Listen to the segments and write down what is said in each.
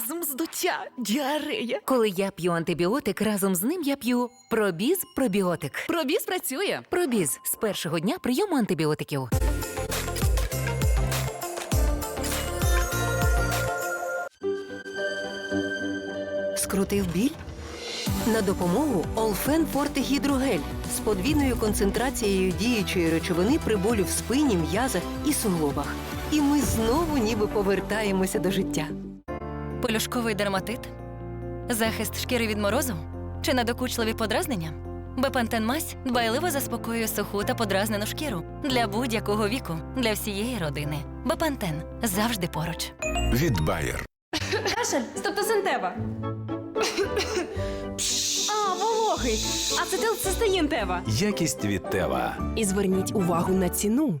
спазм, здуття, діарея. Коли я п'ю антибіотик, разом з ним я п'ю пробіз пробіотик. Пробіз працює. Пробіз з першого дня прийому антибіотиків. Скрутив біль? На допомогу Олфен Форте Гідрогель з подвійною концентрацією діючої речовини при болю в спині, м'язах і суглобах. І ми знову ніби повертаємося до життя. Полюшковий дерматит? Захист шкіри від морозу? Чи надокучливі подразнення? Бепантен мазь дбайливо заспокоює суху та подразнену шкіру для будь-якого віку, для всієї родини. Бепантен завжди поруч. від Bayer. Кашель, стептосинтева. А, вологий. Ацетилцистеїн тева. Якість від Тева. І зверніть увагу на ціну.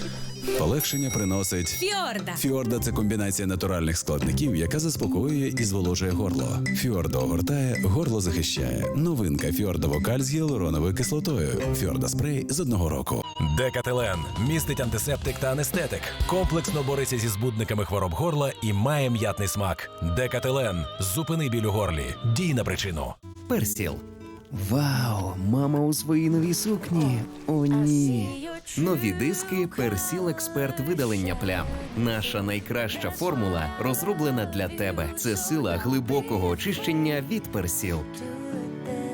Полегшення приносить Фіорда. Фіорда це комбінація натуральних складників, яка заспокоює і зволожує горло. Фіорда огортає, горло захищає. Новинка Фіорда Вокаль з гіалуроновою кислотою. Фіорда спрей з одного року. Декателен містить антисептик та анестетик. Комплексно бореться зі збудниками хвороб горла і має м'ятний смак. Декателен зупини біль у горлі. Дій на причину. Персіл. Вау, мама у своїй новій сукні. О, ні. Нові диски Персіл Експерт видалення плям. Наша найкраща формула розроблена для тебе. Це сила глибокого очищення від Персіл.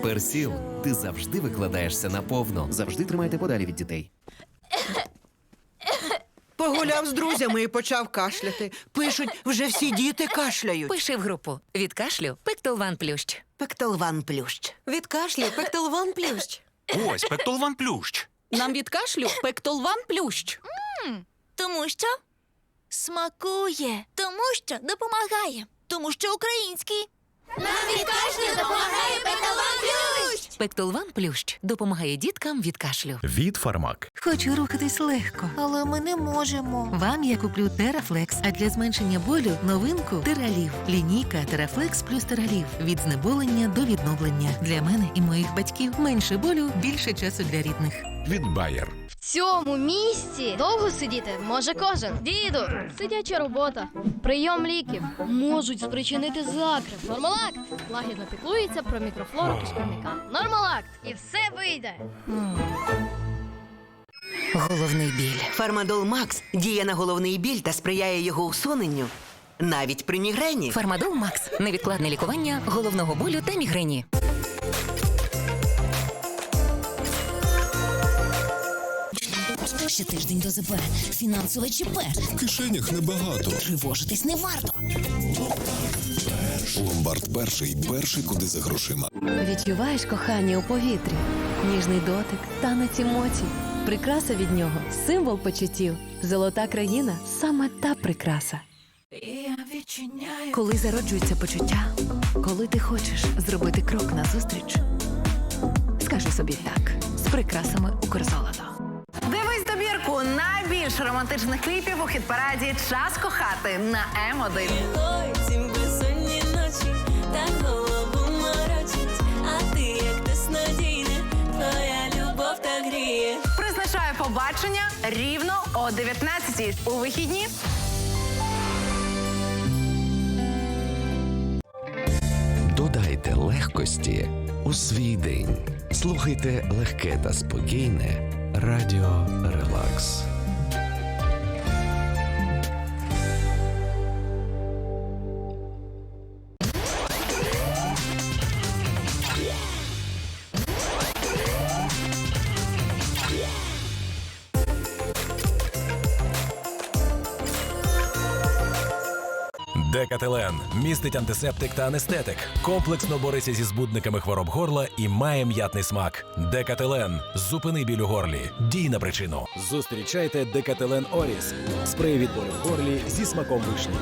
Персіл, ти завжди викладаєшся наповно. Завжди тримайте подалі від дітей. Погуляв з друзями і почав кашляти. Пишуть, вже всі діти кашляють. Пиши в групу від кашлю Пектолван Плющ. Пекталван плющ. Від кашлю пектолван плющ. Ось Пектолван Плющ. Нам від кашлю пектолван плющ. Тому що смакує, тому що допомагає, тому що український. Нам від кашлю допомагає петалон плющ! Пектолван Плющ допомагає діткам від кашлю. Від Фармак. Хочу рухатись легко. Але ми не можемо. Вам я куплю Терафлекс, а для зменшення болю новинку Тералів. Лінійка Терафлекс плюс Тералів. Від знеболення до відновлення. Для мене і моїх батьків менше болю, більше часу для рідних. Від Bayer. В цьому місці довго сидіти може кожен. Діду, сидяча робота, прийом ліків можуть спричинити закрив. Нормалакт лагідно піклується про мікрофлору кишківника. Нормалакт, і все вийде. Головний біль. Фармадол Макс діє на головний біль та сприяє його усуненню. Навіть при мігрені. Фармадол Макс невідкладне лікування головного болю та мігрені. Щотиждень до ЗП. Фінансове ЧП. В кишенях небагато. Тривожитись не варто. Ломбард перший, перший куди за грошима. Відчуваєш кохання у повітрі, ніжний дотик, танець емоцій. Прикраса від нього символ почуттів. Золота країна саме та прикраса. Коли зароджується почуття, коли ти хочеш зробити крок назустріч, скажи собі так з прикрасами Укрзолото. Найбільш романтичних кліпів у хіт-параді Час кохати на М1. Ці безсонні ночі та голову морочить, а ти як теснодійне, твоя любов так гріє. Призначаю побачення рівно о 19-й у вихідні. Додайте легкості у свій день. Слухайте легке та спокійне Радіо Релакс. Декателен містить антисептик та анестетик. Комплексно бореться зі збудниками хвороб горла і має м'ятний смак. Декателен зупини біль у горлі. Дій на причину. Зустрічайте Декателен Оріс. Спрей від болю в горлі зі смаком вишні.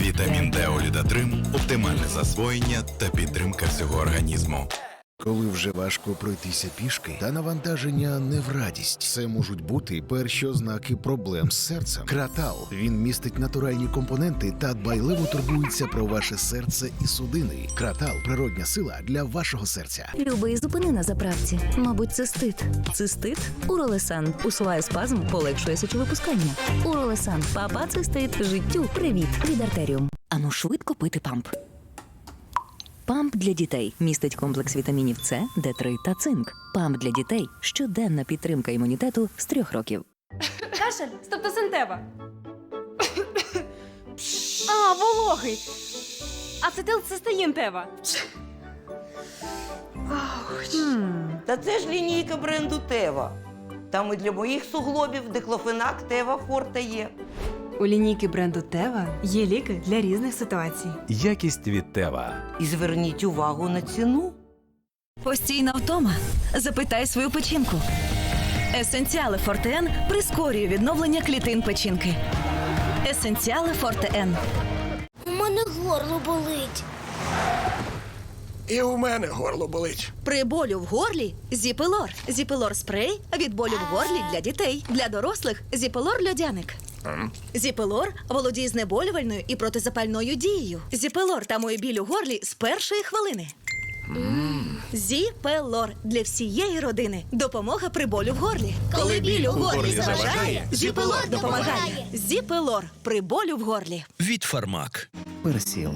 Вітамін Д Олідатрим оптимальне засвоєння та підтримка всього організму. Коли вже важко пройтися пішки, та навантаження не в радість. Це можуть бути перші ознаки проблем з серцем. Кратал він містить натуральні компоненти та дбайливо турбується про ваше серце і судини. Кратал природня сила для вашого серця. Любий зупини на заправці. Мабуть, цистит. Цистит? Уролесан. Усуває спазм, полегшує сечовипускання. Уролесан. Папа цистит. Життю. Привіт. Від артеріум. Ану швидко пити памп. Памп для дітей містить комплекс вітамінів С, Д3 та цинк. Памп для дітей щоденна підтримка імунітету з трьох років. Кашель, стептосинтева. А, вологий. Ацетилцистеїн тева. Та це ж лінійка бренду Тева. Там і для моїх суглобів диклофенак Тева Форте є. У лінійки бренду Тева є ліки для різних ситуацій. Якість від Тева. І зверніть увагу на ціну. Постійна втома. Запитай свою печінку. Есенціали Фортен прискорює відновлення клітин печінки. Есенціали Фортен. У мене горло болить. І у мене горло болить. При болю в горлі Зіпелор. Зіпелор спрей від болю в горлі для дітей. Для дорослих Зіпелор льодяник. Зіпелор володіє знеболювальною і протизапальною дією. Зіпелор тамує біль у горлі з першої хвилини. Зіпелор для всієї родини. Допомога при болю в горлі. Коли біль у горлі заважає, Зіпелор допомагає. Зіпелор при болю в горлі. Від Фармак. Персіл.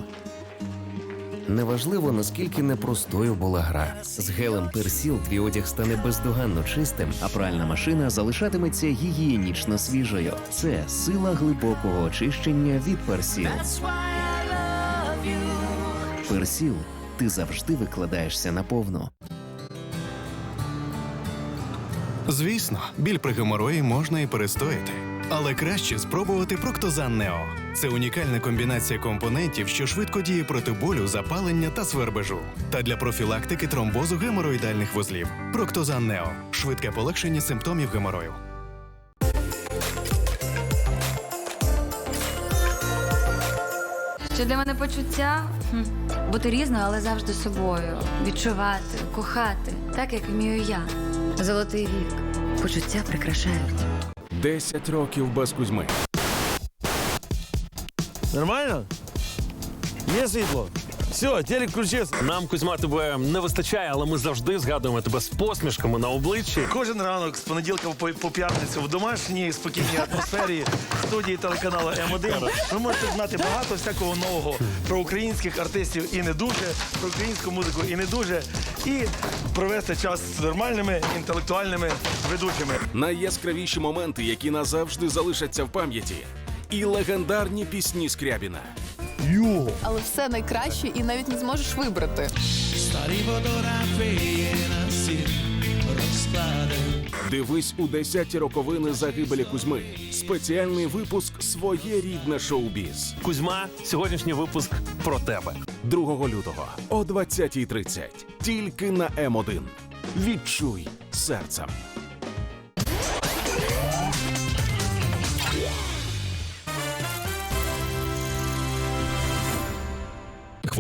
Неважливо, наскільки непростою була гра. З гелем Персіл твій одяг стане бездоганно чистим, а пральна машина залишатиметься гігієнічно свіжою. Це сила глибокого очищення від Персіл. Персіл. Ти завжди викладаєшся наповну. Звісно, біль при геморої можна і перестояти. Але краще спробувати Проктозан Нео. Це унікальна комбінація компонентів, що швидко діє проти болю, запалення та свербежу. Та для профілактики тромбозу геморроїдальних вузлів. Проктозан Нео швидке полегшення симптомів геморою. Що для мене почуття? Хм. Бути різною, але завжди собою. Відчувати, кохати, так як вмію я. Золотий вік. Почуття прикрашають. 10 років без Кузьми. Нормально? Є світло? Все, телек включився. Нам Кузьма тебе не вистачає, але ми завжди згадуємо тебе з посмішками на обличчі. Кожен ранок з понеділка по, по п'ятницю в домашній спокійній атмосфері студії телеканалу М1. Ви можете знати багато всякого нового про українських артистів і не дуже, про українську музику і не дуже, і провести час з нормальними інтелектуальними ведучими. Найяскравіші моменти, які назавжди залишаться в пам'яті. І легендарні пісні Скрябіна. Йо! Але все найкраще і навіть не зможеш вибрати. Дивись у 10-ті роковини загибелі Кузьми. Спеціальний випуск Своє рідне шоу-біз. Кузьма, сьогоднішній випуск про тебе. 2 лютого о 20.30. Тільки на М1. Відчуй серцем.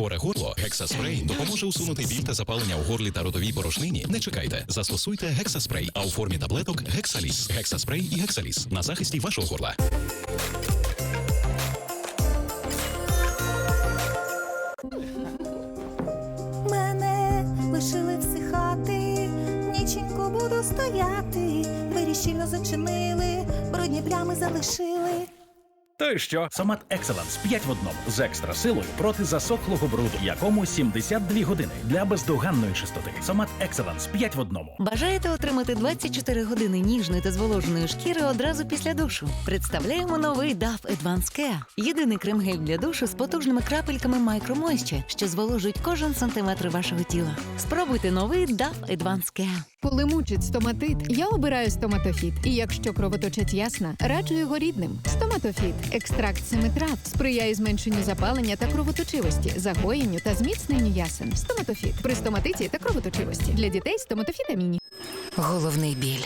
Хворе горло гексаспрей допоможе усунути біль та запалення у горлі та ротовій порошнині. Не чекайте, застосуйте гексаспрей, а у формі таблеток гексаліс. Гексаспрей і гексаліс на захисті вашого горла. Мене лишили всихати, ніченько буду стояти. Двері щільно зачинили, брудні плями залишили. То й що? Сомат Екселенс 5 в одному з екстра силою проти засохлого бруду, якому 72 години для бездоганної чистоти. Сомат Екселенс 5 в одному. Бажаєте отримати 24 години ніжної та зволоженої шкіри одразу після душу? Представляємо новий DAF Advanced Care. Єдиний крем-гель для душу з потужними крапельками Micro Moisture, що зволожують кожен сантиметр вашого тіла. Спробуйте новий DAF Advanced Care. Коли мучить стоматит, я обираю стоматофіт. І якщо кровоточить ясна, раджу його рідним. Стоматофіт екстракт семи трав сприяє зменшенню запалення та кровоточивості, загоєнню та зміцненню ясен. Стоматофіт при стоматиті та кровоточивості для дітей стоматофітаміні. Головний біль.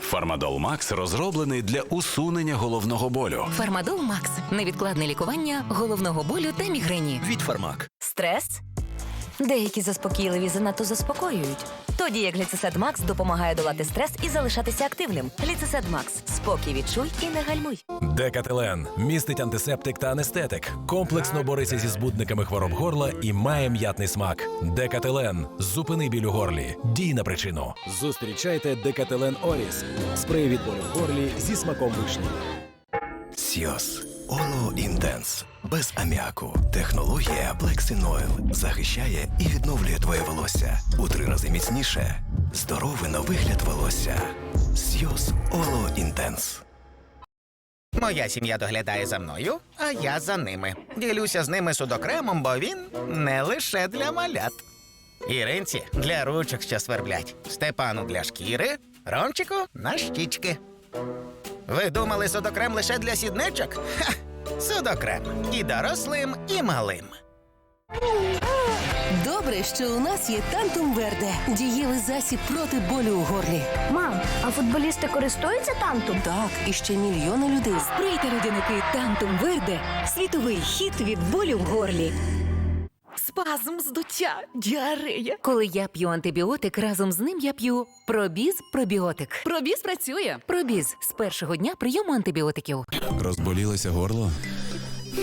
Фармадол Макс розроблений для усунення головного болю. Фармадол Макс невідкладне лікування головного болю та мігрені. Від Фармак. Стрес? Деякі заспокійливі занадто заспокоюють. Тоді як гліцесед Макс допомагає долати стрес і залишатися активним. Гліцесед Макс. Спокій відчуй і не гальмуй. Декателен містить антисептик та анестетик, комплексно бореться зі збудниками хвороб горла і має м'ятний смак. Декателен зупини біль у горлі. Дій на причину. Зустрічайте Декателен Оріс. Спрей від болю в горлі зі смаком вишні. Сіос. Оло Інтенс. Без аміаку. Технологія Black Oil захищає і відновлює твоє волосся у три рази міцніше. Здоровий на вигляд волосся. Сіос Оло Інтенс. Моя сім'я доглядає за мною, а я за ними. Ділюся з ними судокремом, бо він не лише для малят. Іринці для ручок, що сверблять, Степану для шкіри, Ромчику на щічки. Ви думали судокрем лише для сідничок? Ха! Судокрем і дорослим, і малим. Добре, що у нас є Тантум Верде. Дієвий засіб проти болю у горлі. Мам, а футболісти користуються тантом? Так, і ще мільйони людей. Сприйте людяники Тантум Верде. Світовий хід від болю в горлі. Спазм, здуття, діарея. Коли я п'ю антибіотик, разом з ним я п'ю пробіз пробіотик. Пробіз працює. Пробіз з першого дня прийому антибіотиків. Розболілося горло?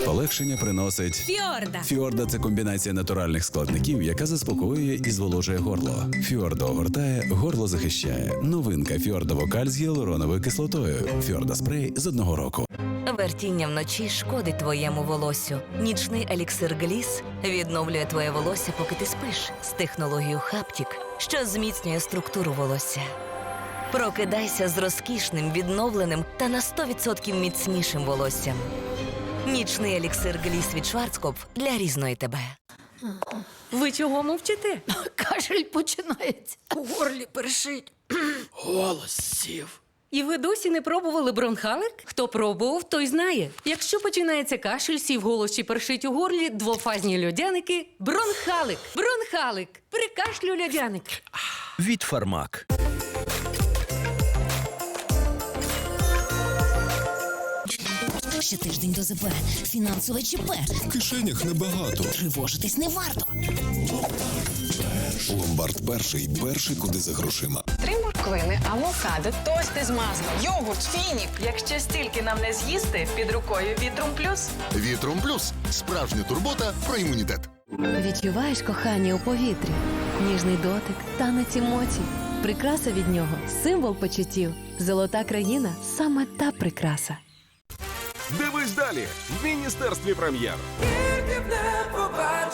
Полегшення приносить Фіорда. Фіорда це комбінація натуральних складників, яка заспокоює і зволожує горло. Фіорда огортає, горло захищає. Новинка Фіорда Вокаль з гіалуроновою кислотою. Фіорда спрей з одного року. Вертіння вночі шкодить твоєму волоссю. Нічний еліксир Гліс відновлює твоє волосся, поки ти спиш з технологією Хаптік, що зміцнює структуру волосся. Прокидайся з розкішним, відновленим та на 100% міцнішим волоссям. Нічний еліксир Гліс від Шварцкопф для різної тебе. Ви чого мовчите? Кашель починається. У горлі першить. Голос сів. І ви досі не пробували бронхалик? Хто пробував, той знає. Якщо починається кашель, сів голос чи першить у горлі, двофазні льодяники – бронхалик. Бронхалик. При кашлю льодяник. Від Фармак. Ще тиждень до ЗП. Фінансове ЧП. В кишенях небагато. Тривожитись не варто. Ломбард перший, перший куди за грошима. Три морквини, авокадо, тости з маслом, йогурт, фінік. Якщо стільки нам не з'їсти, під рукою Вітрум Плюс. Вітром плюс справжня турбота про імунітет. Відчуваєш кохання у повітрі, ніжний дотик, танець емоцій. Прикраса від нього символ почуттів. Золота країна саме та прикраса. Дивись далі в міністерстві прем'єр.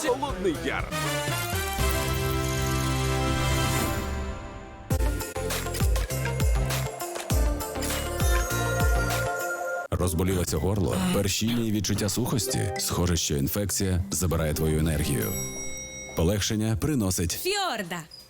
Холодний яр. Розболілося горло, першіння і відчуття сухості. Схоже, що інфекція забирає твою енергію. Полегшення приносить Фіорда.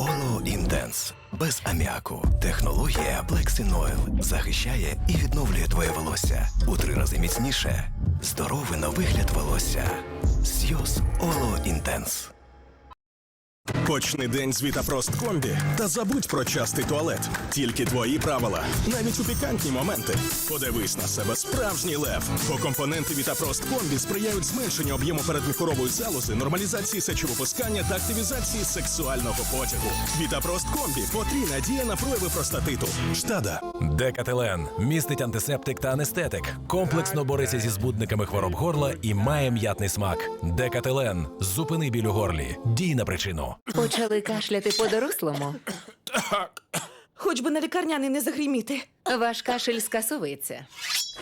Оло Інтенс. Без аміаку. Технологія Black Oil захищає і відновлює твоє волосся у три рази міцніше. Здоровий на вигляд волосся. Сйоз Оло Інтенс. Почни день з Вітапрост та забудь про частий туалет. Тільки твої правила, навіть у пікантні моменти. Подивись на себе справжній лев. Бо компоненти Вітапрост комбі сприяють зменшенню об'єму передміхорової залози, нормалізації сечовипускання та активізації сексуального потягу. Вітапрост комбі потрійна дія на прояви простатиту. Штада. Декателен містить антисептик та анестетик, комплексно бореться зі збудниками хвороб горла і має м'ятний смак. Декателен зупини біль у горлі. Дій на причину. Почали кашляти по-дорослому. Хоч би на лікарняний не загріміти. Ваш кашель скасовується.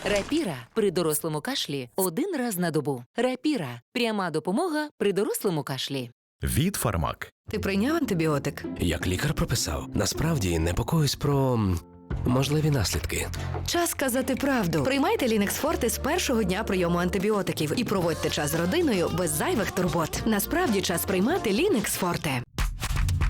Рапіра при дорослому кашлі один раз на добу. Рапіра пряма допомога при дорослому кашлі. Від Фармак. Ти прийняв антибіотик? Як лікар прописав, насправді непокоюсь про можливі наслідки. Час казати правду. Приймайте Лінекс Форте з першого дня прийому антибіотиків і проводьте час з родиною без зайвих турбот. Насправді час приймати Лінекс Форте.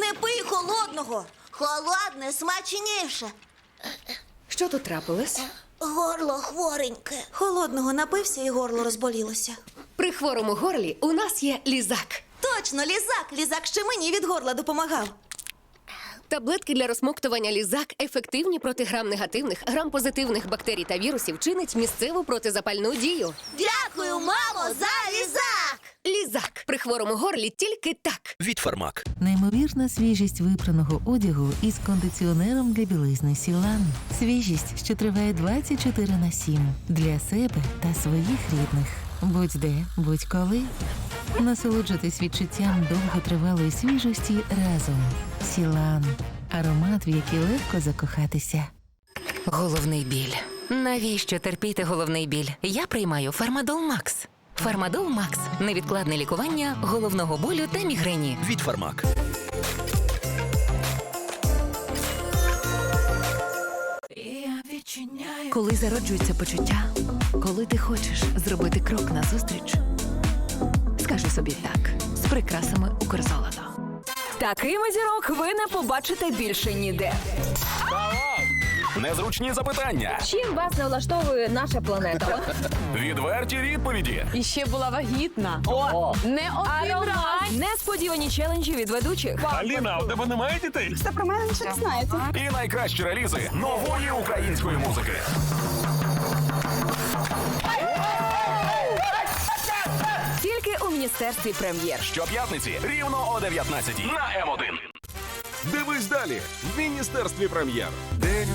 Не пий холодного. Холодне смачніше. Що тут трапилось? Горло хвореньке. Холодного напився і горло розболілося. При хворому горлі у нас є лізак. Точно, лізак. Лізак ще мені від горла допомагав. Таблетки для розмоктування лізак ефективні проти грам-негативних, грам-позитивних бактерій та вірусів чинить місцеву протизапальну дію. Дякую, мамо, за лізак. Лізак при хворому горлі тільки так. Від фармак. Неймовірна свіжість випраного одягу із кондиціонером для білизни Сілан. Свіжість, що триває 24 на 7 для себе та своїх рідних. Будь-де, будь-коли. Насолоджуйтесь відчуттям довготривалої свіжості разом. Сілан. Аромат, в який легко закохатися. Головний біль. Навіщо терпіти головний біль? Я приймаю Фармадол Макс. Фармадол Макс невідкладне лікування головного болю та мігрені. Від фармак. Коли зароджується почуття, коли ти хочеш зробити крок назустріч, скажи собі так з прикрасами Укрзолото. Такими зірок ви не побачите більше ніде. Незручні запитання. Чим вас не влаштовує наша планета? Відверті відповіді. І ще була вагітна. О, не один раз. Несподівані челенджі від ведучих. Аліна, у тебе немає дітей? Все про мене нічого не знаєте. І найкращі релізи нової української музики. Міністерстві прем'єр. Щоп'ятниці рівно о 19 на М1. Дивись далі в міністерстві прем'єр. День